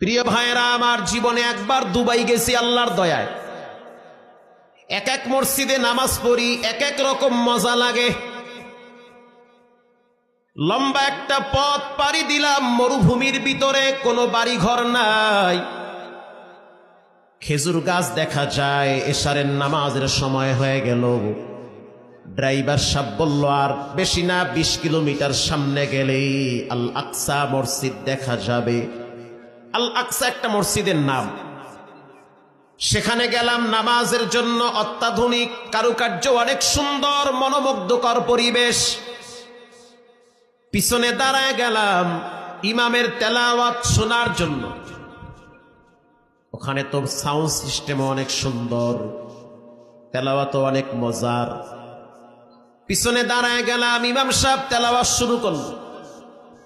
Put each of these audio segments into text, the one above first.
প্রিয় ভাইয়েরা, আমার জীবনে একবার দুবাই গেছি আল্লাহর দয়ায়। এক এক মসজিদে নামাজ পড়ি, এক এক রকম মজা লাগে। লম্বা একটা পথ পাড়ি দিলাম, মরুভূমির ভিতরে কোনো বাড়ি ঘর নাই। খেজুর গাছ দেখা যায়, এশারের নামাজের সময় হয়ে গেল। ড্রাইভার সাহেব বলল, আর বেশি না, বিশ কিলোমিটার সামনে গেলেই আল আকসা মসজিদ দেখা যাবে। আল আকসা একটা মসজিদের নাম। সেখানে গেলাম, নামাজের জন্য অত্যাধুনিক কারুকার্য, অনেক সুন্দর, মনোমুগ্ধকর পরিবেশ। পিছনে দাঁড়ায় গেলাম ইমামের তেলাওয়াত শোনার জন্য। ওখানে তো সাউন্ড সিস্টেম অনেক সুন্দর তেলাওয়াত অনেক মজার। পিছনে দাঁড়ায় গেলাম, ইমাম সাহেব তেলাওয়াত শুরু করল।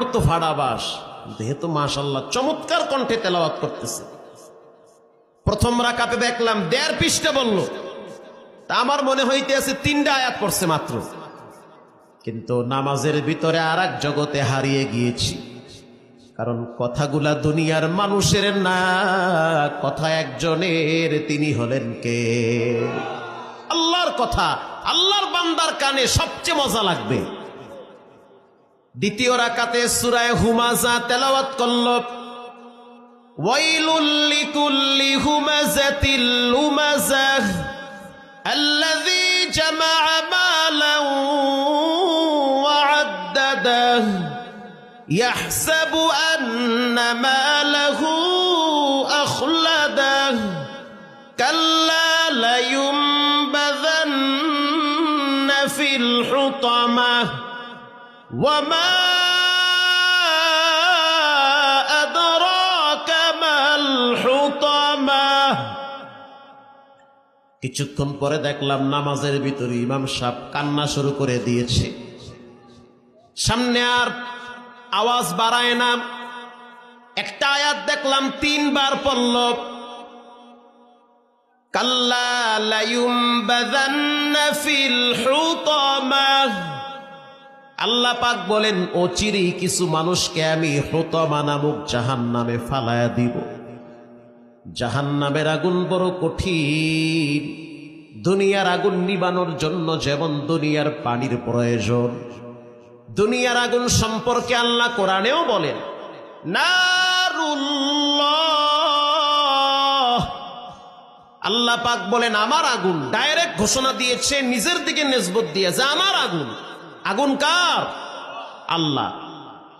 আমার তো ভাড়া বাস যেহেতু মাশাল্লাহ চমৎকার কণ্ঠে তেলাওয়াত করতেছে। প্রথম রাকাতে দেখলাম দেড় পৃষ্ঠা বলল, তা আমার মনে হইতে আছে তিনটা আয়াত পড়ছে মাত্র। কিন্তু নামাজের ভিতরে আর জগতে হারিয়ে গিয়েছি। কারণ কথাগুলা দুনিয়ার মানুষের না, কথা একজনের, তিনি হলেন কে? আল্লাহর কথা, আল্লাহর বান্দার কানে সবচেয়ে মজা লাগবে। দ্বিতীয় রাকাতে সুরায় হুমাজা তেলাওয়াত করল ওয়াইলুল লিকুল্লি হুমাজাতিল লুমাজাহ الذي جمع مالا وعدده يحسب أن ماله أخلده كلا لينبذن في الحطمة وما কিছুক্ষণ পরে দেখলাম নামাজের ভিতরে ইমাম সাহেব কান্না শুরু করে দিয়েছে। সামনে আর আওয়াজ বাড়ায় না। একটা আয়াত দেখলাম, তিনবার পড়ল। কাল্লা লায়ুমবাযান্না ফিল হুতামাহ আল্লাহ পাক বলেন, ও চিরি, কিছু মানুষকে আমি হুতমা নামক জাহান নামে ফালায়া দিব। জাহান নামের আগুন বড় কঠিন। দুনিয়ার আগুন নিবানোর জন্য যেমন দুনিয়ার পানির প্রয়োজন, দুনিয়ার আগুন সম্পর্কে আল্লাহ কোরআনেও বলেন আল্লাহ পাক বলেন, আমার আগুন। ডাইরেক্ট ঘোষণা দিয়েছে, নিজের দিকে নেসবত দিয়েছে, আমার আগুন। আগুন কার? আল্লাহ।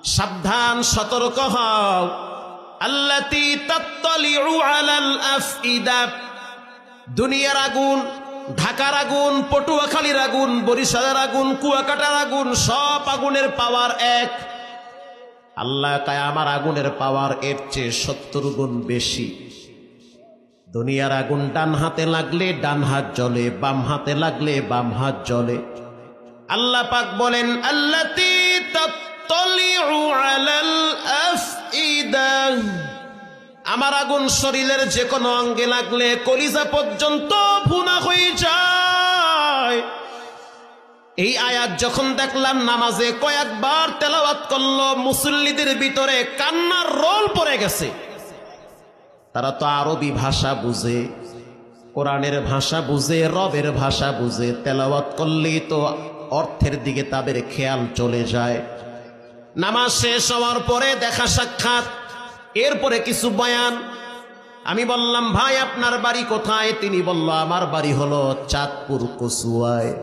সাবধান, সতর্ক হও। আল্লাতি দুনিয়ার আগুন, ঢাকার আগুন, পটুয়াখালীর আগুন, বরিশালের আগুন, কুয়াকাটার আগুন, সব আগুনের পাওয়ার এক। আল্লাহ তাই আমার আগুনের পাওয়ার এর চেয়ে সত্তর গুণ বেশি। দুনিয়ার আগুন ডান হাতে লাগলে ডান হাত জলে বাম হাতে লাগলে বাম হাত জলে আল্লাহ পাক বলেন, আল্লাতি আমার আগুন শরীরের যে কোনো অঙ্গে লাগলে কলিজা পর্যন্ত ভুনা হয়ে যায়। এই আয়াত যখন দেখলাম নামাজে কয়েকবার তেলাওয়াত করল, মুসল্লিদের ভিতরে কান্নার রোল পড়ে গেছে। তারা তো আরবি ভাষা বুঝে, কোরআনের ভাষা বুঝে, রবের ভাষা বুঝে, তেলাওয়াত করলেই তো অর্থের দিকে তাদের খেয়াল চলে যায়। নামাজ শেষ হওয়ার পরে দেখা সাক্ষাৎ এরপরে কিছু বয়ান। আমি বললাম, ভাই, আপনার বাড়ি কোথায়? তিনি বলল, আমার বাড়ি হলো চাঁদপুর কসুয়ায়।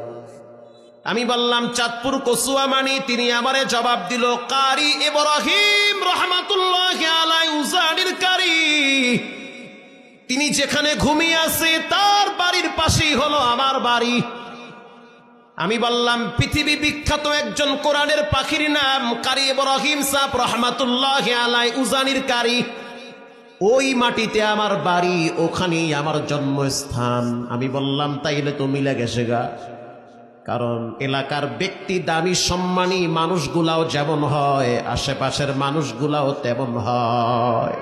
আমি বললাম, চাঁদপুর কসুয়া মানি? তিনি আমারে জবাব দিল, কারি ইব্রাহিম রহমাতুল্লাহ কারি। তিনি যেখানে ঘুমিয়ে আছে, তার বাড়ির পাশেই হলো আমার বাড়ি। আমি বললাম, পৃথিবী বিখ্যাত একজন কোরআনের পাখির নাম কারি ইব্রাহিম সাহ রহমাতুল্লাহ আলাই উজানির কারি। ওই মাটিতে আমার বাড়ি, ওখানেই আমার জন্মস্থান। আমি বললাম, তাইলে তো মিলে গেছে গা। কারণ এলাকার ব্যক্তি, দামি সম্মানী মানুষগুলাও যেমন হয়, আশেপাশের মানুষগুলাও তেমন হয়।